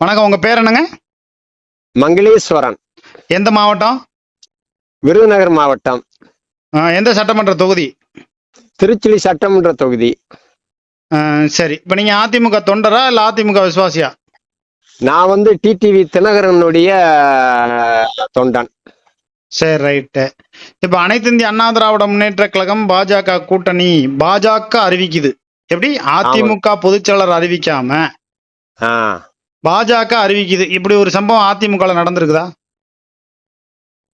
வணக்கம் உங்க பேர் என்னங்க? மங்களேஸ்வரன். எந்த மாவட்டம்? விருதுநகர் மாவட்டம். எந்த சட்டமன்ற தொகுதி? திருச்சுழி சட்டமன்ற தொகுதி. சரி. இப்போ நீங்க அதிமுக தொண்டரா இல்ல அதிமுக விசுவாசியா? நான் வந்து டிடிவி தினகரனுடைய தொண்டன். சரி ரைட்டு. இப்போ அனைத்து இந்திய அண்ணா திராவிட முன்னேற்ற கழகம் பாஜக கூட்டணி பாஜக அறிவிக்குது. எப்படி? அதிமுக பொதுச்செயலர் அறிவிக்காம. பாஜக அறிவிக்குது. இப்படி ஒரு சம்பவம் அதிமுக நடந்திருக்குதா?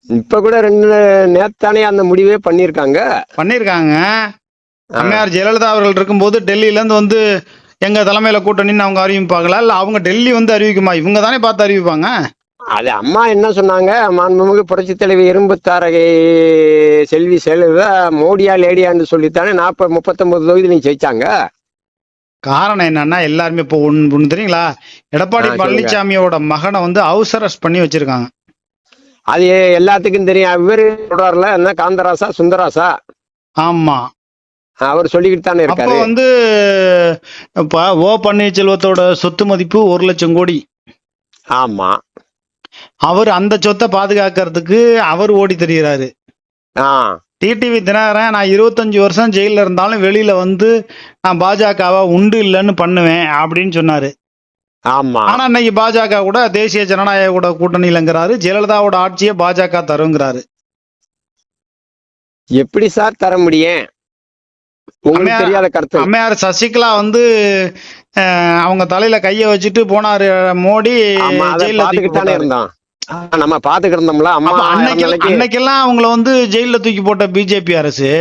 இப்ப கூட ரெண்டு நேத்தானே அந்த முடிவே பண்ணியிருக்காங்க ஆ. அம்மையார் ஜெயலலிதா அவர்கள் இருக்கும்போது டெல்லியில இருந்து வந்து எங்க தலைமையில கூட்டணின்னு அவங்க அறிவிப்பாங்களா? இல்ல அவங்க டெல்லி வந்து அறிவிக்குமா? இவங்க தானே பார்த்து அறிவிப்பாங்க? அது அம்மா என்ன சொன்னாங்க? மாண்புமிகு புரட்சி தலைவி இரும்பு தாரகை செல்வி செல்வ மோடியா லேடியான்னு சொல்லித்தானே நாற்பது முப்பத்தொன்பது தொகுதி நீங்க ஜெயிச்சாங்க. காரணம் என்னன்னா எல்லாருமே இப்போ ஒன்று தெரியுங்களா? எடப்பாடி. பழனிசாமியோட மகனை வந்து ஹவுஸ் அரெஸ்ட் பண்ணி வச்சிருக்காங்க. அது எல்லாத்துக்கும் தெரியும். இவரு சொல்றாருல என்ன காந்தராசா சுந்தராசா? ஆமா. அவர் சொல்லிக்கிட்டு தானே இருக்காரு. வந்து இப்போ ஓ பன்னீர்செல்வத்தோட சொத்து மதிப்பு ஒரு லட்சம் கோடி. ஆமா. அவர் அந்த சொத்தை பாதுகாக்கிறதுக்கு அவர் ஓடி தெரிகிறாரு ஆ. டிடிவி தினகரன் நான் இருபத்தஞ்சு வருஷம் ஜெயிலில் இருந்தாலும் வெளியில வந்து நான் பாஜகவை உண்டு இல்லைன்னு பண்ணுவேன் அப்படின்னு சொன்னாரு. ஆமா. ஆனா இன்னைக்கு பாஜக கூட தேசிய ஜனநாயக கூட கூட்டணியிலங்கிறாரு. ஜெயலலிதாவோட ஆட்சியை பாஜக தருங்கிறாரு. எப்படி சார் தர முடியும்? உங்களுக்கு அம்மையார் தெரியாத கருத்து. அம்மையார் சசிகலா வந்து அவங்க தலையில கைய வச்சுட்டு போனாரு மோடி ஆமா அதை நம்ம பாத்துக்கிட்டு இருந்தோம்ல அம்மா அன்னைக்கெல்லாம் அவங்கள வந்து ஜெயில்ல தூக்கி போட்ட பிஜேபி அரசு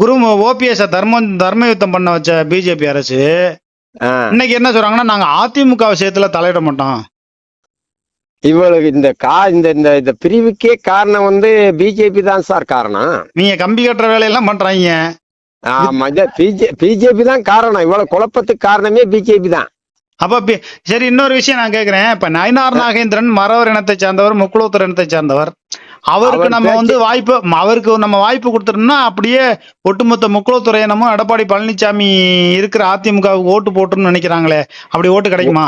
குரு ஓபிஎஸ் தர்ம தர்ம யுத்தம் பண்ண வச்ச பிஜேபி அரசு இன்னைக்கு என்ன சொல்றாங்கன்னா நாங்க அதிமுக விஷயத்துல தலையிட மாட்டோம். இவளுக்கு இந்த கா இந்த இந்த இந்த பிரிவுக்கே காரணம் வந்து பிஜேபி தான் சார் காரணம். நீங்க கம்பி கட்டுற வேலையெல்லாம் பண்றாங்க. ஆமா பிஜேபி தான் காரணம். இவ்வளவு குழப்பத்துக்கு காரணமே பிஜேபி தான். அப்ப சரி இன்னொரு விஷயம் நான் கேக்குறேன். இப்ப நயனார் நாகேந்திரன் மறவர் இனத்தை சார்ந்தவர் முக்குளத்தூர் இனத்தை சார்ந்தவர். அவருக்கு அவர் நம்ம வந்து வாய்ப்பு அவருக்கு நம்ம வாய்ப்பு கொடுத்துட்டோம்னா அப்படியே ஒட்டுமொத்த முக்குளத்துறை இனமும் எடப்பாடி பழனிசாமி இருக்கிற அதிமுகவுக்கு ஓட்டு போட்டுன்னு நினைக்கிறாங்களே. அப்படி ஓட்டு கிடைக்குமா?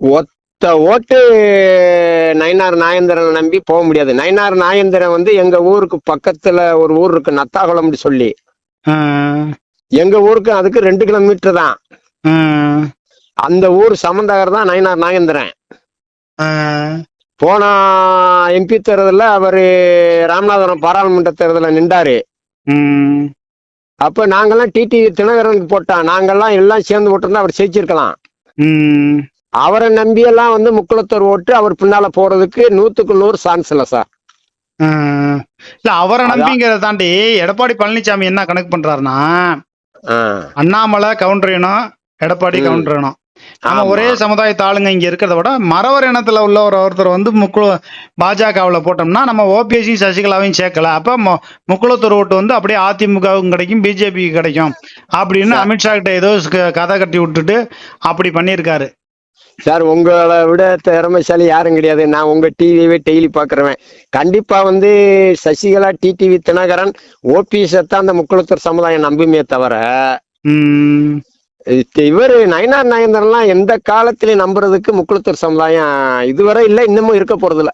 ஒத்த ஓட்டு நயினார் நாயந்திரனை நம்பி போக முடியாது. நயினார் நாயந்திரன் வந்து எங்க ஊருக்கு பக்கத்துல ஒரு ஊர் இருக்கு நத்தாகுளம்னு சொல்லி. எங்க ஊருக்கு அதுக்கு ரெண்டு கிலோமீட்டர் தான். அந்த ஊர் சமந்தகர் தான் நயினார் நாகேந்திரன். போன எம்பி தேர்தலில் அவர் ராமநாதபுரம் பாராளுமன்ற தேர்தலில் நின்றாரு. அப்போ நாங்கெல்லாம் டிடி தினகரனுக்கு போட்டோம். நாங்கெல்லாம் எல்லாம் சேர்ந்து போட்டிருந்தா அவர் ஜெயிச்சிருக்கலாம். அவரை நம்பியெல்லாம் வந்து முக்குளத்தூர் ஓட்டு அவர் பின்னால போறதுக்கு நூத்துக்கு நூறு சான்ஸ் இல்லை சார். இல்ல அவரை. நம்பிங்கிறத தாண்டி எடப்பாடி பழனிசாமி என்ன கணக்கு பண்றாருன்னா ஆ, அண்ணாமலை கவுண்டர் இனம் எடப்பாடி ம். ஆமா. ஒரே சமுதாயத்து ஆளுங்க இங்க இருக்கிறத விட மறவர் இனத்துல உள்ள ஒரு ஒருத்தர் வந்து முக்குள பாஜகவுல போட்டோம்னா நம்ம ஓபிஎஸ்சி சசிகலாவையும் சேர்க்கல. அப்ப முக்குளத்தூர் ஓட்டு வந்து அப்படியே அதிமுகவுக்கும் கிடைக்கும் பிஜேபிக்கு கிடைக்கும் அப்படின்னு. அமித்ஷா கிட்ட ஏதோ கதை கட்டி விட்டுட்டு அப்படி பண்ணியிருக்காரு. சார் உங்களை விட திறமைசாலி யாரும் கிடையாது. நான் உங்க டிவியவே டெய்லி பாக்குறவன் கண்டிப்பா வந்து சசிகலா டிடிவி தினகரன் ஓபிஎஸ் தான் அந்த முக்குளத்தூர் சமுதாயம் நம்புமே தவிர இவர் நயனார் நயந்தரெல்லாம் எந்த காலத்திலையும் நம்புறதுக்கு முக்குளத்தூர் சமுதாயம் இதுவரை இல்லை இன்னமும் இருக்க போறது இல்ல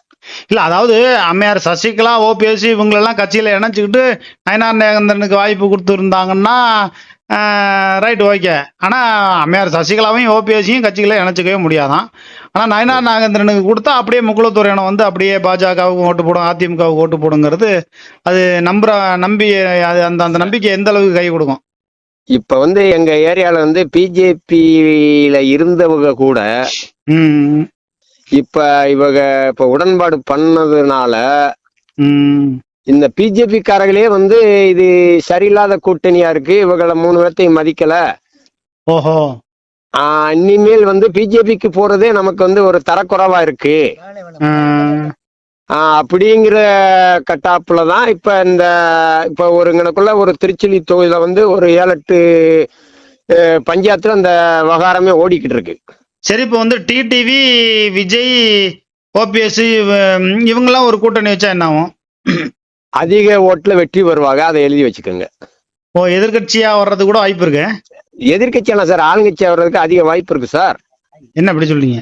இல்ல அதாவது அம்மையார் சசிகலா ஓபிஎஸ்சி இவங்களெல்லாம் கட்சியில இணைச்சுக்கிட்டு நயனார் நாகேந்திரனுக்கு வாய்ப்பு கொடுத்துருந்தாங்கன்னா ரைட் ஓகே. ஆனா அம்மையார் சசிகலாவையும் ஓபிஎஸ்சியும் கட்சிகளை இணைச்சிக்கவே முடியாதான். ஆனா நயனார் நாகேந்திரனுக்கு கொடுத்தா அப்படியே முக்குளத்தூர் இனம் வந்து அப்படியே பாஜகவுக்கு ஓட்டு போடும் அதிமுகவுக்கு ஓட்டு போடுங்கிறது அது நம்புற நம்பி அது அந்த அந்த நம்பிக்கை எந்த அளவுக்கு கை கொடுக்கும்? இப்ப வந்து எங்க ஏரியால வந்து பிஜேபியில இருந்தவங்க கூட இப்ப இவங்க இப்ப உடன்பாடு பண்ணதுனால இந்த பிஜேபி காரர்களே வந்து இது சரியில்லாத கூட்டணியா இருக்கு இவங்களை மூணு பேர்த்தையும் மதிக்கல. ஓஹோ. இனிமேல் வந்து பிஜேபிக்கு போறதே நமக்கு வந்து ஒரு தரக்குறைவா இருக்கு. அப்படிங்கிற கட்டாப்புல தான் இப்ப இந்த இப்ப ஒரு இங்கனக்குள்ள ஒரு திருச்சிலி தொகுதியில வந்து ஒரு ஏழு எட்டு பஞ்சாயத்துல அந்த விவகாரமே ஓடிக்கிட்டு இருக்கு சரி இப்போ வந்து டிடிவி விஜய் ஓபிஎஸ் இவங்கெல்லாம் ஒரு கூட்டணி வச்சா என்ன ஆகும்? அதிக ஓட்டுல வெற்றி வருவாங்க அதை எழுதி வச்சுக்கோங்க. ஓ எதிர்க்கட்சியா வர்றது கூட வாய்ப்பு இருக்கு? எதிர்கட்சியான சார்? ஆளுங்கட்சியா வர்றதுக்கு அதிக வாய்ப்பு இருக்கு சார். என்ன அப்படி சொல்றீங்க?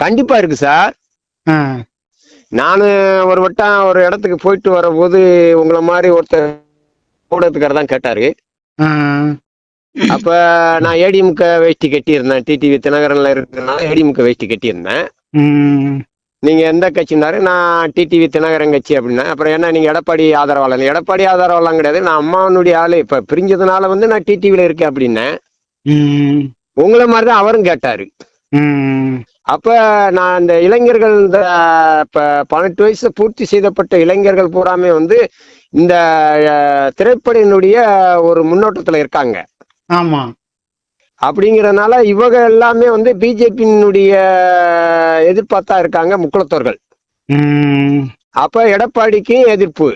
கண்டிப்பா இருக்கு சார். நானு ஒரு வட்டம் ஒரு இடத்துக்கு போயிட்டு வரும்போது உங்களை மாதிரி ஒருத்தர் ஊடகத்துக்காரர் தான் கேட்டாரு. அப்ப நான் ஏடிஎம்க வேஷ்டி கட்டியிருந்தேன். டிடிவி தினகரன்ல இருக்கிறதுனால ஏடிஎம்க வேஷ்டி கட்டியிருந்தேன். நீங்க எந்த கட்சினாரு நான் டிடிவி தினகரன் கட்சி அப்படின்னா அப்புறம் என்ன நீங்க எடப்பாடி ஆதரவாளர். எடப்பாடி ஆதரவாளம் கிடையாது. நான் அம்மாவனுடைய ஆளு. இப்ப பிரிஞ்சதுனால வந்து நான் டிடிவில இருக்கேன் அப்படின்னேன். உங்களை மாதிரி தான் அவரும் கேட்டாரு. அப்ப நான் இந்த இளைஞர்கள் இந்த பதினெட்டு வயசு பூர்த்தி செய்யப்பட்ட இளைஞர்கள் பூராமே வந்து இந்த அஹ், திரைப்படையினுடைய ஒரு முன்னோட்டத்துல இருக்காங்க. ஆமா. அப்படிங்கறதுனால இவங்க எல்லாமே வந்து பிஜேபியினுடைய எதிர்பார்த்தா இருக்காங்க முக்குளத்தோர்கள். அப்ப எடப்பாடிக்கு எதிர்ப்பு.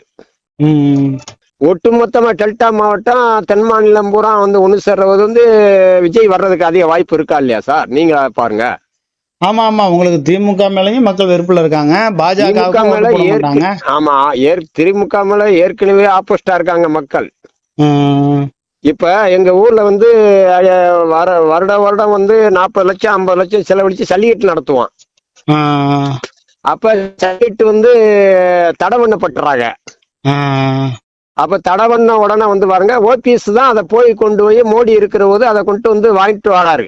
ம், ஒட்டுமொத்தமா டெல்டா மாவட்டம் தென் மாநிலம் பூரா வந்து ஒண்ணு சேர்றது வந்து விஜய் வர்றதுக்கு அதிக வாய்ப்பு இருக்கா இல்லையா சார்? நீங்க பாருங்க. ஆமா ஆமா. உங்களுக்கு திமுக மேலயும் மக்கள் வெறுப்புல இருக்காங்க. பாஜக மேல ஆமா ஏற் திமுக மேல ஏற்கனவே ஆப்போசிட்டா இருக்காங்க மக்கள். இப்ப எங்க ஊர்ல வந்து வர வருட வருடம் வந்து நாற்பது லட்சம் ஐம்பது லட்சம் செலவழிச்சு சல்லிக்கட்டு நடத்துவான். அப்ப சல்லிக்கட்டு வந்து தடை பண்ணப்பட்டுறாங்க. அப்ப தடை பண்ண உடனே வந்து பாருங்க ஓபிஎஸ் தான் அதை போய் கொண்டு போய் மோடி இருக்கிற போது அதை கொண்டு வந்து வாங்கிட்டு வராரு.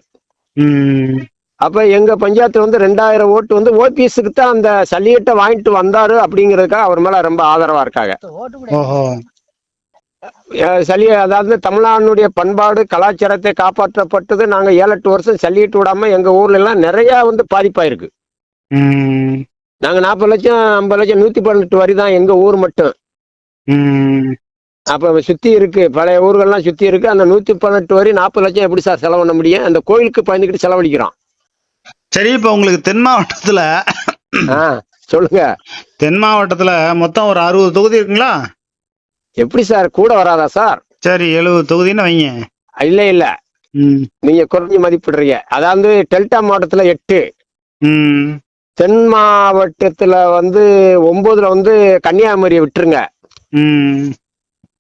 ம், அப்ப எங்க பஞ்சாயத்துல வந்து ரெண்டாயிரம் ஓட்டு வந்து ஓபிஎஸ்க்கு தான் அந்த சல்லிக்கட்டை வாங்கிட்டு வந்தாரு அப்படிங்கிறதுக்காக அவர் மேல ரொம்ப ஆதரவா இருக்காங்க. ஓஹோ. அஹ் சளி அதாவது தமிழ்நாடுடைய பண்பாடு கலாச்சாரத்தை காப்பாற்றப்பட்டது. நாங்க ஏழு எட்டு வருஷம் சல்லிட்டு விடாம எங்க ஊர்ல எல்லாம் நிறைய வந்து பாதிப்பாயிருக்கு. ம், நாங்க நாற்பது லட்சம் ஐம்பது லட்சம் நூத்தி பதினெட்டு வரி தான் எங்க ஊர் மட்டும். அப்ப சுத்தி இருக்கு பழைய ஊர்கள்லாம் சுத்தி இருக்கு. அந்த நூத்தி பதினெட்டு வரி நாற்பது லட்சம் எப்படி சார் செலவு பண்ண முடியும்? அந்த கோயிலுக்கு பயந்துக்கிட்டு செலவழிக்கிறோம். சரி இப்ப உங்களுக்கு தென் மாவட்டத்துல ஆ சொல்லுங்க. தென் மாவட்டத்துல மொத்தம் ஒரு அறுபது தொகுதி இருக்குங்களா? எப்படி சார்? கூட வராதா சார்? சரி எழுபது தொகுதின்னு வைங்க. இல்ல இல்ல. ம், நீங்க குறைஞ்சி மதிப்பிடுறீங்க. அதாவது டெல்டா மாவட்டத்துல எட்டு. தென் மாவட்டத்துல வந்து ஒன்பதுல வந்து கன்னியாகுமரியை விட்டுருங்க.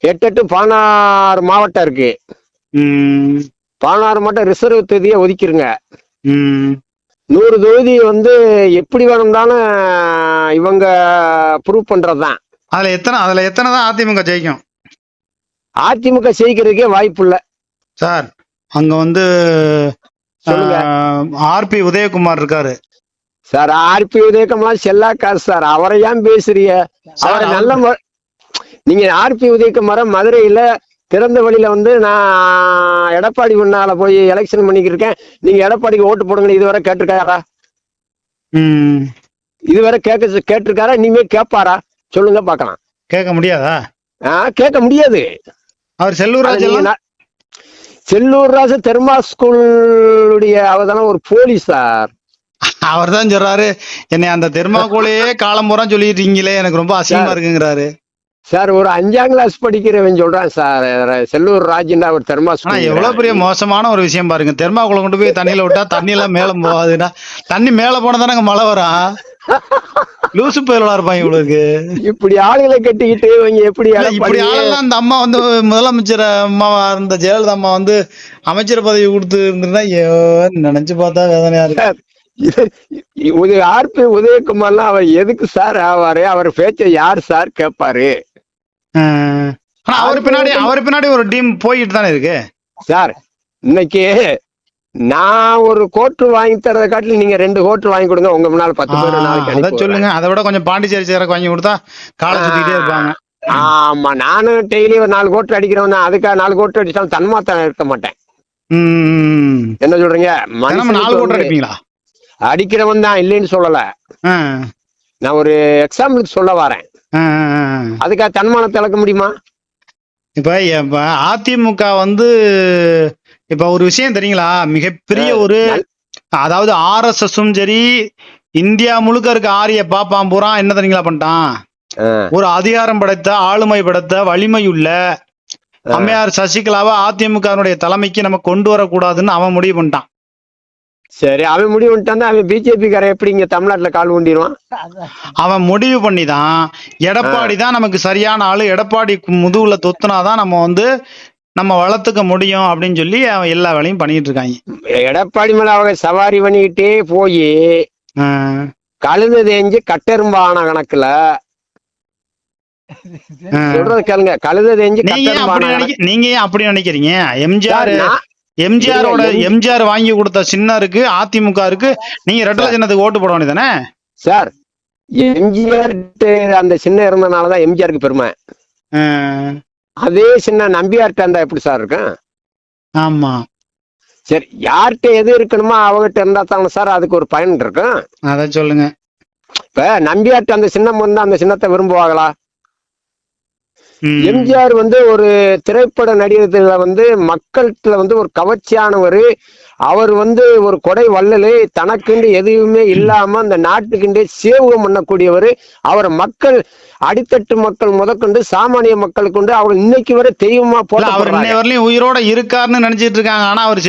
எட்டு எட்டு பதினாறு மாவட்டம் இருக்கு. ம், பதினாறு மாவட்டம் ரிசர்வ் தொகுதியை ஒதுக்கிருங்க. ம், நூறு தொகுதி வந்து எப்படி வேணும்னாலும் இவங்க ப்ரூவ் பண்றதுதான். அதுல எத்தனை அதுல எத்தனை தான் அதிமுக ஜெயிக்கும்? அதிமுக ஜெயிக்கிறதுக்கே வாய்ப்பு இல்ல. சார் அங்க வந்து. ஆர்பி உதயகுமார் இருக்காரு. சார் ஆர்பி உதயகுமார் செல்லா காசு சார். அவரை ஏன் பேசுறீங்க? அவரை நல்ல நீங்க ஆர்பி உதயகுமார மதுரையில திறந்த வழியில வந்து நான் எடப்பாடி முன்னால போய் எலெக்ஷன் பண்ணிக்கிட்டு இருக்கேன். நீங்க எடப்பாடிக்கு ஓட்டு போடுங்க இதுவரை கேட்டிருக்காரா? ம், இதுவரை கேட்க கேட்டிருக்காரா? இனிமே கேட்பாரா சொல்லுங்க பார்க்கலாம். கேட்க முடியாதா? ஆ கேட்க முடியாது. அவர் செல்லூர் ராஜ் செல்லூர் ராஜு தெர்மா ஸ்கூலுடைய அவதான ஒரு போலீஸ் சார். அவர் தான் சொல்றாரு. என்னை அந்த தெர்மாக்கோலையே காலம் பூரா சொல்லிட்டீங்களே எனக்கு ரொம்ப அசிங்கமா இருக்குங்கிறாரு. சார் ஒரு அஞ்சாம் கிளாஸ் படிக்கிறவன் சொல்றான் சார். செல்லூர் ராஜுன்னா ஒரு தெர்மா ஆனா ஸ்கூல் எவ்வளவு பெரிய மோசமான ஒரு விஷயம் பாருங்க. தெர்மாக்குள்ள கொண்டு போய் தண்ணியில விட்டா தண்ணி எல்லாம் மேல போகாதுன்னா தண்ணி மேல போனா தானே மழை வரும்? லூசு பயலா இருப்பாங்க இவளுக்கு இப்படி ஆளுகளை கட்டிக்கிட்டு இவங்க எப்படி இப்படி ஆளெல்லாம் இந்த அம்மா வந்து முதலமைச்சர் அம்மாவா இருந்த ஜெயலலிதா அம்மா வந்து அமைச்சர் பதவி கொடுத்து இருந்திருந்தா நினைச்சு பார்த்தா வேதனையா இருக்கு. இது ஆர்பி உதயகுமார்லாம் அவர் எதுக்கு சார் ஆவாரு? அவர் பேச்சை யார் சார் கேட்பாரு. ஆனா அவர் பின்னாடி அவர் பின்னாடி ஒரு டீம் போயிட்டு தானே இருக்கு? சார் இன்னைக்கு நான் ஒரு கோட்டு வாங்கி தரதை காட்டிலும் நீங்க ரெண்டு கோட்டு வாங்கி கொடுங்க உங்க முன்னால பத்து பேர் நாளைக்கு. சொல்லுங்க. அதை விட கொஞ்சம் பாண்டிச்சேரி சேரக்கு வாங்கி கொடுத்தா காலை சுத்திட்டே இருப்பாங்க. ஆமா நானும் டெய்லி ஒரு நாலு கோட்டு அடிக்கிறவன். அதுக்காக நாலு கோட்டு அடிச்சாலும் தன்மாத்தான் இருக்க மாட்டேன். என்ன சொல்றீங்க? நாலு கோட்டை அடிப்பீங்களா? அடிக்கிறவன் தான் இல்லைன்னு சொல்லல. நான் ஒரு எக்ஸாம்பிளுக்கு சொல்ல வரேன். அதுக்காக தன்மானத்தை இழக்க முடியுமா? இப்ப அதிமுக வந்து இப்ப ஒரு விஷயம் தெரியுங்களா? மிகப்பெரிய ஒரு அதாவது ஆர்எஸ்எஸும் சரி இந்தியா முழுக்க இருக்க ஆரிய பாப்பான் பூரா என்ன தெரியுங்களா பண்ணிட்டான்? ஒரு அதிகாரம் படைத்த ஆளுமை படைத்த வலிமையுள்ள அம்மையார் சசிகலாவை அதிமுகவினுடைய தலைமைக்கு நம்ம கொண்டு வரக்கூடாதுன்னு அவன் முடிவு பண்ணிட்டான். சரி அவன் முடிவு பண்ணிட்டான் அவன் பிஜேபி காரன் எப்படி இங்க தமிழ்நாட்டுல கால் ஊண்டிடுவான்? அவன் முடிவு பண்ணி தான் எடப்பாடி தான் நமக்கு சரியான ஆளு. எடப்பாடி முதுகுல தொத்துனாதான் நம்ம வந்து நம்ம வளர்த்துக்க முடியும் அப்படின்னு சொல்லி அவன் எல்லா வேலையும் பண்ணிட்டு இருக்காங்க. எடப்பாடி மேல அவங்க சவாரி பண்ணிக்கிட்டே போய். கழுது தேஞ்சு கட்டெரும்பான கணக்குல. சொல்றது கேளுங்க. கழுது தேஞ்சு நீங்க அப்படி நினைக்கிறீங்க? எம்ஜிஆர் எம்ஜிஆரோட எம்ஜிஆர் வாங்கி கொடுத்த சின்னம் இருக்கு அதிமுக இருக்கு. நீங்க ரெட்டல சின்னத்துக்கு ஓட்டு போட வேண்டியதானே சார் எம்ஜிஆர் அந்த சின்ன இருந்தனாலதான் எம்ஜிஆருக்கு பெருமை. அதே சின்ன நம்பியார்ட்ட இருந்தா எப்படி சார் இருக்கும்? ஆமா. சரி யார்கிட்ட எது இருக்கணுமோ அவகிட்ட இருந்தா தானே சார் அதுக்கு ஒரு பயன் இருக்கும். அத சொல்லுங்க. இப்ப நம்பியார்ட்ட அந்த சின்னம் இருந்தா அந்த சின்னத்தை விரும்புவாங்களா. எம்ஜிஆர் வந்து ஒரு திரைப்பட நடிகத்துல வந்து மக்கள்ல வந்து ஒரு கவர்ச்சியானவர். அவர் வந்து ஒரு கொடை வள்ளலு தனக்குண்டு எதுவுமே இல்லாம அந்த நாட்டுக்குண்டே சேவகம் பண்ணக்கூடியவர். அவர் மக்கள் அடித்தட்டு மக்கள் முதற்கொண்டு சாமானிய மக்கள் கொண்டு அவர் இன்னைக்கு வரை தெய்வமா இல்ல, அவர் இன்னை வரலையும் உயிரோட இருக்காருன்னு நினைச்சிட்டு இருக்காங்க ஆனா அவர்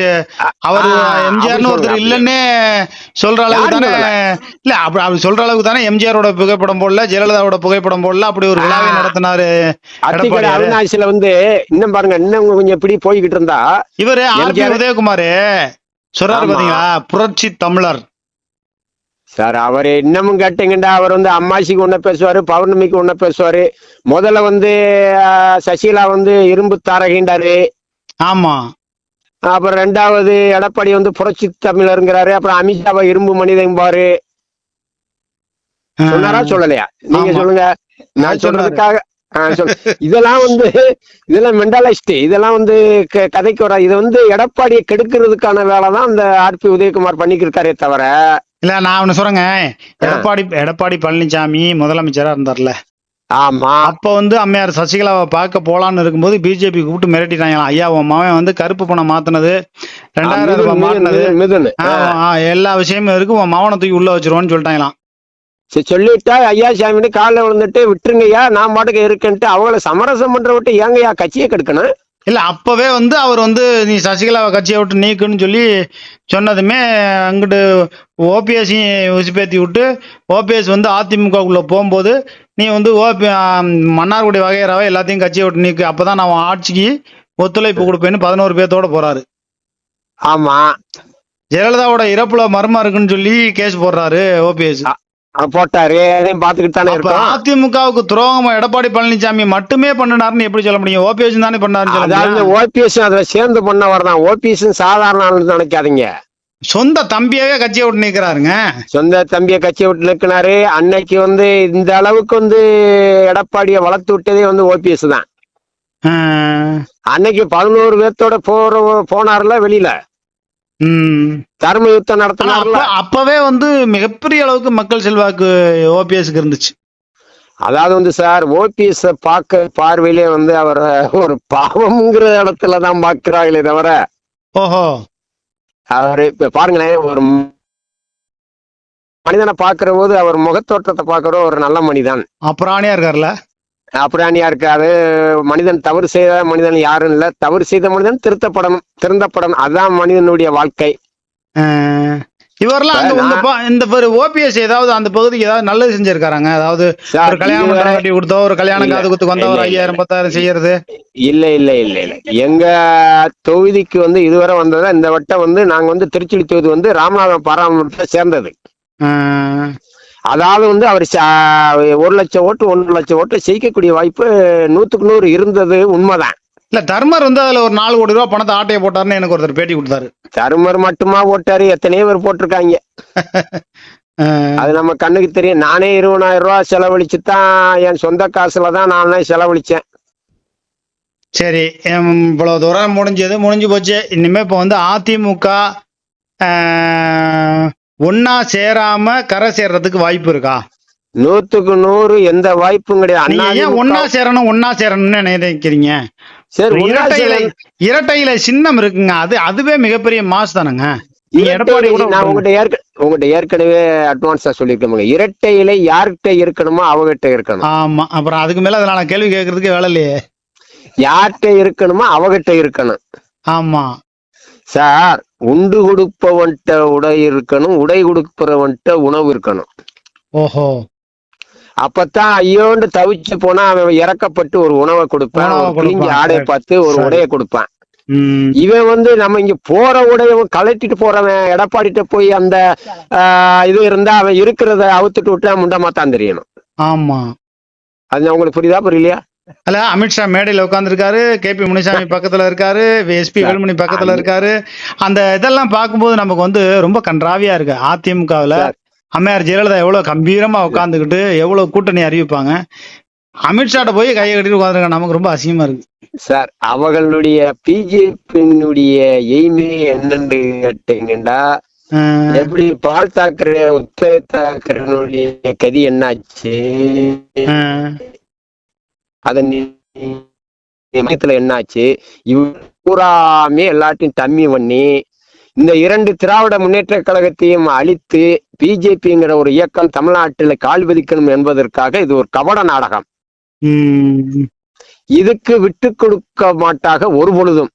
அவர் எம்ஜிஆர்னு ஒருத்தர். இல்லன்னே சொல்ற அளவுக்கு தானே இல்ல அப்படி அவர் சொல்ற அளவுக்கு தானே எம்ஜிஆரோட புகைப்படம் போடல ஜெயலலிதாவோட புகைப்படம் போடல அப்படி ஒரு விழாவை. நடத்தினாரு. அவிநாசியில வந்து இன்னும் பாருங்க இன்னும் கொஞ்சம் இப்படி போய்கிட்டு இருந்தா இவரு ஆர் பி உதயகுமார் சொல்றாரு. பாத்தீங்களா புரட்சி தமிழர் சார் அவர் இன்னமும் கேட்டீங்கடா அவர் வந்து அம்மாசிக்கு ஒண்ணு பேசுவாரு பௌர்ணமிக்கு ஒண்ணு பேசுவாரு. முதல்ல வந்து சசிகலா வந்து இரும்பு தாரகின்றாரு. ஆமா. அப்புறம் ரெண்டாவது எடப்பாடி வந்து புரட்சி தமிழருங்கிறாரு. அப்புறம் அமித்ஷாவை இரும்பு மனிதன்பாரு. சொன்னாரா சொல்லலையா? நீங்க. சொல்லுங்க. நான். சொல்றதுக்காக. இதெல்லாம் வந்து இதெல்லாம் மெண்டலிஸ்ட் இதெல்லாம் வந்து கதைக்கு வர இது வந்து எடப்பாடியை கெடுக்கிறதுக்கான வேலை தான் அந்த ஆர்பி உதயகுமார் பண்ணிக்கிருக்காரே தவிர இல்ல நான் ஒண்ணு சொல்றேங்க. எடப்பாடி எடப்பாடி பழனிசாமி முதலமைச்சரா இருந்தார்ல. ஆமா. அப்ப வந்து அம்மையார் சசிகலாவை பார்க்க போலான்னு இருக்கும்போது பிஜேபி கூப்பிட்டு மிரட்டிட்டாங்களாம். ஐயா உன் மகன் வந்து கருப்பு பணம் மாத்தினது ரெண்டாயிரம் ரூபாய் மாத்தினது. எல்லா விஷயமும் இருக்கு. உன் மவனை தூக்கி உள்ள வச்சிருவோன்னு சொல்லிட்டாங்களாம். சொல்லிட்டா ஐயா சாமின்னு காலில் விழுந்துட்டு விட்டுருங்கய்யா நான் பாட்டுக்கு இருக்கேன்ட்டு. அவங்கள சமரசம் பண்ற விட்டு ஏங்கய்யா கட்சியை கெடுக்கணும். இல்ல அப்பவே வந்து அவர் வந்து நீ சசிகலாவை கட்சியை விட்டு நீக்குன்னு சொல்லி சொன்னதுமே அங்கிட்டு ஓபிஎஸ்ஸையும் உசுப்பேத்தி விட்டு ஓபிஎஸ் வந்து அதிமுகக்குள்ள போகும்போது நீ வந்து ஓபி மன்னார்குடி வகையறாவை எல்லாத்தையும் கட்சியை விட்டு நீக்கு. அப்பதான் நான் உன் ஆட்சிக்கு ஒத்துழைப்பு கொடுப்பேன்னு பதினோரு பேர்த்தோட போறாரு. ஆமா. ஜெயலலிதாவோட இறப்புல மர்மம் இருக்குன்னு சொல்லி கேஸ் போடுறாரு ஓபிஎஸ். போட்டாரு அதையும் பாத்துக்கிட்டு தானே இருக்கோம். அதிமுகவுக்கு துரோகம் எடப்பாடி பழனிசாமி மட்டுமே பண்ணினாருன்னு எப்படி சொல்ல முடியும்? ஓபிஎஸ் தானே சொல்ல அதாவது ஓபிஎஸ் அதுல சேர்ந்து பண்ணவர் தான் ஓபிஎஸ் சாதாரண ஆளு நினைக்காதீங்க. சொந்த தம்பியவே கட்சியை விட்டு நிக்கிறாருங்க. சொந்த தம்பியை கட்சியை விட்டு நிற்கினாரு அன்னைக்கு வந்து இந்த அளவுக்கு வந்து எடப்பாடியை வளர்த்து விட்டதே வந்து ஓபிஎஸ் தான். அன்னைக்கு பதினோரு பேர்த்தோட போற போனார்ல வெளியில. தர்ம யுத்தம் நடத்தினார்ல. அப்ப- அப்பவே வந்து மிகப்பெரிய அளவுக்கு மக்கள் செல்வாக்கு ஓபிஎஸ்க்கு இருந்துச்சு. அதாவது வந்து சார் ஓபிஎஸ் பார்க்க பார்வையிலே வந்து அவரை ஒரு பாவம்ங்கிற இடத்துல தான் பாக்குறாங்களே தவிர. ஓஹோ. அவரு இப்ப பாருங்களேன் ஒரு மனிதனை பார்க்கிற போது அவர் முகத்தோற்றத்தை பார்க்கிற ஒரு நல்ல மனிதன். அப்புறாணியா இருக்கார்ல? அப்புறாணியா இருக்காது மனிதன் தவறு செய்த மனிதன் யாரும் இல்ல. தவறு செய்த மனிதன் திருத்தப்படணும். திருந்தப்படணும். அதுதான் மனிதனுடைய வாழ்க்கை. இவரெல்லாம் இந்த ஓபிஎஸ் ஏதாவது அந்த பகுதிக்கு ஏதாவது நல்லது செஞ்சிருக்காராங்க? அதாவது ஒரு கல்யாண இதுவரை- மண்டபம் கட்டி கொடுத்தோ ஒரு கல்யாணம் காது குத்துக்கு வந்தா ஒரு. ஐயாயிரம் பத்தாயிரம் செய்யறது? இல்ல இல்ல இல்ல இல்ல. எங்க தொகுதிக்கு வந்து இதுவரை வந்ததா இந்த வட்டம் வந்து நாங்க வந்து திருச்சி தொகுதி வந்து ராமநாதபுரம் பராமரிப்பை சேர்ந்தது. அதாவது வந்து அவர் ஒரு லட்சம் ஓட்டு ஒன்றரை லட்சம் ஓட்டு ஜெயிக்கக்கூடிய வாய்ப்பு நூத்துக்கு நூறு இருந்தது உண்மைதான். இல்ல தர்மர் வந்து அதுல ஒரு நாலு கோடி ரூபாய் பணத்தை ஆட்டையை போட்டாருன்னு எனக்கு ஒருத்தர் பேட்டி கொடுத்தாரு. தருமர் மட்டுமா ஓட்டாரு எத்தனையோ பேர் போட்டிருக்காங்க. அது நம்ம கண்ணுக்கு தெரியும். நானே இருபதாயிரம் ரூபாய் செலவழிச்சு தான் என் சொந்த காசுல தான் நானே செலவழிச்சேன். சரி ஹம், இவ்வளவு தூரம் முடிஞ்சது முடிஞ்சு போச்சு. இனிமே இப்போ வந்து அதிமுக ஒண்ணா சேராம கரை சேர்றதுக்கு வாய்ப்பு இருக்கா? நூத்துக்கு நூறு எந்த வாய்ப்பும் கிடையாது. நீங்க ஏன் ஒண்ணா சேரணும் ஒண்ணா சேரணும்னு நினைக்கிறீங்க? சரி ஒரு ஒண்ணா இரட்டை இலை சேரணும். இரட்டை இலை சின்னம் இருக்குங்க. அது அதுவே மிகப்பெரிய மாஸ் தானுங்க. நீங்க எடப்பாடி நான் உங்ககிட்ட ஏற்க உங்ககிட்ட ஏற்கனவே அட்வான்ஸா சொல்லியிருக்கேன் இரட்டை இலை யார்கிட்ட இருக்கணுமோ அவகிட்ட இருக்கணும். ஆமா அப்புறம் அதுக்கு மேல நான் கேள்வி கேட்கறதுக்கு வேலை இல்லையே. யார்கிட்ட இருக்கணுமோ அவகிட்ட இருக்கணும். ஆமா. சார் உண்டு கொடுப்பவன்கிட்ட உடை இருக்கணும் உடை கொடுப்பவன்கிட்ட உணவு இருக்கணும். ஓஹோ. அப்பதான் ஐயோண்டு தவிச்சு போனா அவன் இறக்கப்பட்டு ஒரு உணவை கொடுப்பான் கிழிஞ்ச. ஆடையை பார்த்து ஒரு. உடைய கொடுப்பான். இவன் வந்து நம்ம இங்க போற உடையவன் கலட்டிட்டு போறவன் எடப்பாடிட்ட போய் அந்த இது இருந்தா அவன் இருக்கிறத அவுத்துட்டு விட்டு முண்டமா தான் தெரியணும். ஆமா. அது உங்களுக்கு புரியுதா புரியலையா? அல்ல அமித்ஷா மேடையில் உட்காந்துருக்காரு கே பி முனிசாமி பக்கத்துல இருக்காரு எஸ்பி வேலுமணி பக்கத்துல இருக்காரு. அந்த இதெல்லாம் பார்க்கும்போது நமக்கு வந்து ரொம்ப கன்றாவியா இருக்கு. அதிமுகவில். அம்மையார் ஜெயலலிதா எவ்வளவு கம்பீரமா உட்காந்துக்கிட்டு எவ்வளவு கூட்டணி அறிவிப்பாங்க. அமித்ஷாட்ட போய் கையை கட்டிட்டு உட்காந்துருக்காங்க நமக்கு ரொம்ப அசிங்கமா இருக்கு. சார் அவர்களுடைய பிஜேபியினுடைய எய்மே என்னன்னு கேட்டீங்கன்னா எப்படி பால் தாக்கரே உத்தவ் தாக்கரனுடைய கதி என்னாச்சு? அதன் மையத்துல என்னாச்சு? இவ பூராமே எல்லாத்தையும் தம்மி பண்ணி இந்த இரண்டு திராவிட முன்னேற்ற கழகத்தையும் அழித்து பிஜேபிங்கிற ஒரு இயக்கம் தமிழ்நாட்டில் கால் பதிக்கணும் என்பதற்காக இது ஒரு கபட நாடகம். இதுக்கு விட்டு கொடுக்க மாட்டாக ஒரு பொழுதும்.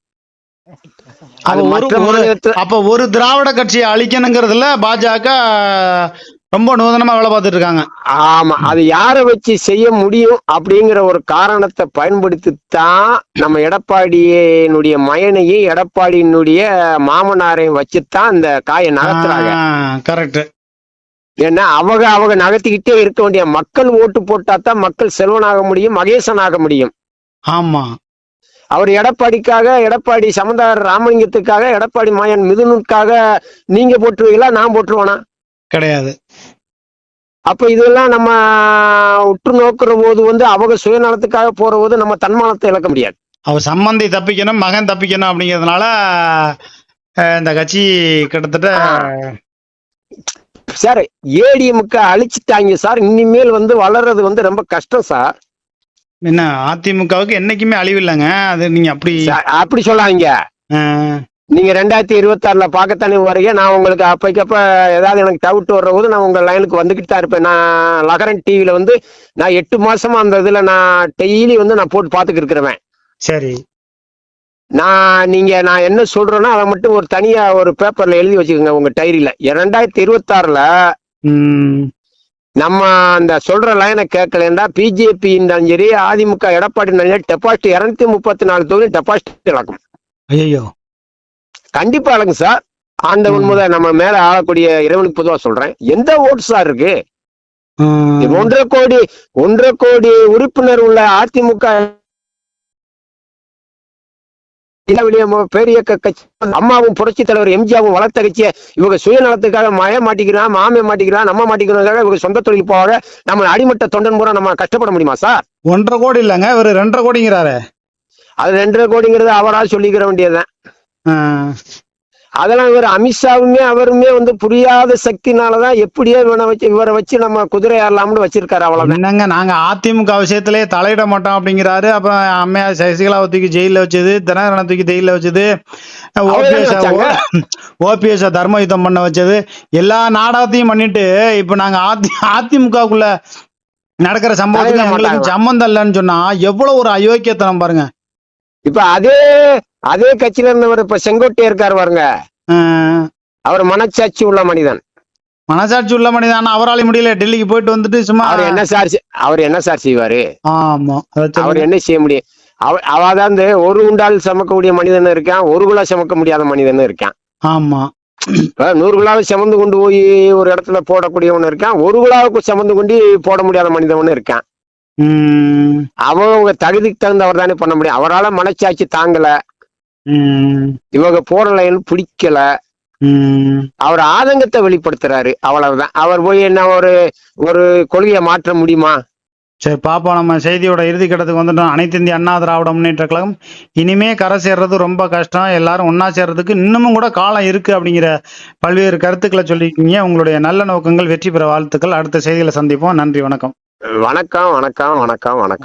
அப்ப ஒரு திராவிட கட்சியை அழிக்கணுங்கிறதுல பாஜக ரொம்ப நூதனமா வேலை பார்த்துட்டு இருக்காங்க ஆமா அது யாரை வச்சு செய்ய முடியும் அப்படிங்கிற ஒரு காரணத்தை பயன்படுத்தித்தான் நம்ம எடப்பாடியினுடைய மயனையும் எடப்பாடியினுடைய மாமனாரையும் வச்சுத்தான் இந்த காயை நகர்த்துறாங்க. கரெக்ட் ஏன்னா அவங்க அவங்க நகர்த்திக்கிட்டே இருக்க வேண்டிய மக்கள் ஓட்டு போட்டா தான் மக்கள் செல்வனாக முடியும் மகேசன் ஆக முடியும். ஆமா. அவர் எடப்பாடிக்காக எடப்பாடி சமந்தார் ராமலிங்கத்துக்காக எடப்பாடி மாயன் மிதுனுக்காக நீங்க போட்டுருவீங்களா நான் போட்டுருவேனா? கிடையாது. அப்ப இதெல்லாம் நம்ம உற்று நோக்குற போது வந்து அவங்க சுயநலத்துக்காக போற போது நம்ம தன்மானத்தை இழக்க முடியாது. அவ சம்பந்தி தப்பிக்கணும் மகன் தப்பிக்கணும் அப்படிங்கிறதுனால இந்த கட்சி கிட்டத்தட்ட சார் ஏடிஎம்க்கு அழிச்சிட்டாங்க சார். இனிமேல் வந்து வளர்றது வந்து ரொம்ப கஷ்டம் சார். என்ன அதிமுகவுக்கு என்னைக்குமே அழிவு இல்லைங்க. அது நீங்க அப்படி அப்படி சொல்லாங்க அஹ், நீங்க ரெண்டாயிரத்தி இருபத்தி ஆறுல பார்க்கத்தானே வரீங்க நான் உங்களுக்கு அப்பைக்கப்ப ஏதாவது எனக்கு டவுட் வர்ற போது நான் உங்க லைனுக்கு வந்துகிட்டு தான் இருப்பேன். நான் லகரன் டிவில வந்து நான் எட்டு மாசமா அந்த இதுல நான் டெய்லி வந்து நான் போட்டு பார்த்துக்கிட்டு இருக்கிறவன். சரி. நான் நீங்க நான் என்ன சொல்றேன்னா அதை மட்டும் ஒரு தனியா ஒரு பேப்பர்ல எழுதி வச்சுக்கோங்க உங்க டைரியில ரெண்டாயிரத்தி இருபத்தாறுல நம்ம அந்த சொல்ற லைனை கேட்கலன்னா பிஜேபி இருந்தாலும் சரி அதிமுக எடப்பாடி டெபாசிட் இருநூத்தி முப்பத்தி நாலு தொகுதி டெபாசிட் இழக்கும் ஐயோ கண்டிப்பா இழக்கும் சார். ஆண்டவன் முதல் நம்ம மேல ஆளக்கூடிய இறைவனுக்கு பொதுவா சொல்றேன். எந்த ஓட்டு சார் இருக்கு? ஒன்றரை கோடி ஒன்றரை கோடி உறுப்பினர் உள்ள அதிமுக பேரியக்க கட்சி அம்மாவும் புரட்சி தலைவர் எம்ஜிஆரும் வளர்த்த கட்சியை இவங்க சுயநலத்துக்காக மய மாட்டிக்கிறான் மாமே மாட்டிக்கிறான் நம்ம மாட்டிக்கிறதுக்காக இவங்க சொந்த தொழில் போவாங்க நம்ம அடிமட்ட தொண்டன் பூரா நம்ம கஷ்டப்பட முடியுமா சார்? ஒன்றரை கோடி இல்லைங்க இவர் ரெண்டரை கோடிங்கிறாரு. அது ரெண்டரை கோடிங்கிறது அவரா சொல்லிக்கிற வேண்டியதுதான். அதெல்லாம் இவர் அமித்ஷாவுமே அவருமே வந்து புரியாத சக்தினாலதான் எப்படியோ இவனை வச்சு இவரை வச்சு நம்ம குதிரை ஏறலாம்னு வச்சிருக்காரு அவ்வளவுதான். என்னங்க நாங்க அதிமுக விஷயத்திலே தலையிட மாட்டோம் அப்படிங்கிறாரு. அப்புறம் அம்மையார் சசிகலாவை தூக்கி ஜெயில வச்சது தினகரனை தூக்கி ஜெயில வச்சது ஓபிஎஸ். ஓபிஎஸ் தர்ம யுத்தம் பண்ண வச்சது. எல்லா நாடகத்தையும் பண்ணிட்டு இப்ப நாங்க அதி அதிமுகக்குள்ள நடக்கிற சம்பவத்துக்கு எங்களுக்கு. சம்மந்தம் இல்லைன்னு சொன்னா எவ்வளவு ஒரு அயோக்கியத்தனம் பாருங்க. இப்ப அதே அதே கட்சியில இருந்தவர் இப்ப செங்கோட்டையா இருக்காரு பாருங்க. அவர் மனச்சாட்சி உள்ள மனிதன். மனசாட்சி உள்ள மனிதன் அவரால முடியல. டெல்லிக்கு போயிட்டு வந்துட்டு சும்மா அவர் என்ன சார் அவர் என்ன சார் செய்வாரு? ஆமா. அவர். என்ன செய்ய முடியும்? அவர் அவாதான் ஒரு உண்டால் சமக்கக்கூடிய மனிதன் இருக்கான் ஒரு குலா சமக்க முடியாத மனிதன் இருக்கான். ஆமா. நூறு குலாவை சுமந்து கொண்டு போய் ஒரு இடத்துல போடக்கூடியவன் இருக்கான் ஒரு குலாவுக்கு சுமந்து கொண்டு போட முடியாத மனிதவன் இருக்கான். உம் அவங்க தகுதிக்கு தகுந்தவர் தானே பண்ண முடியும். அவரால மனச்சாட்சி தாங்கல. இவங்க போற லைன் பிடிக்கல. அவர் ஆதங்கத்தை வெளிப்படுத்துறாரு. அவ்வளவுதான். அவர் போய் என்ன ஒரு ஒரு கொள்கையை மாற்ற முடியுமா? சரி பாப்போம். நம்ம செய்தியோட இறுதி கட்டத்துக்கு வந்துட்டோம். அனைத்து இந்திய அண்ணா திராவிட முன்னேற்ற கழகம். இனிமே கரை சேர்றது ரொம்ப கஷ்டம். எல்லாரும் ஒண்ணா சேர்றதுக்கு இன்னமும் கூட காலம் இருக்கு அப்படிங்கிற பல்வேறு கருத்துக்களை சொல்லியிருக்கீங்க. உங்களுடைய நல்ல நோக்கங்கள் வெற்றி பெற வாழ்த்துக்கள். அடுத்த செய்திகளை சந்திப்போம். நன்றி வணக்கம். வணக்கம் வணக்கம் வணக்கம் வணக்கம்.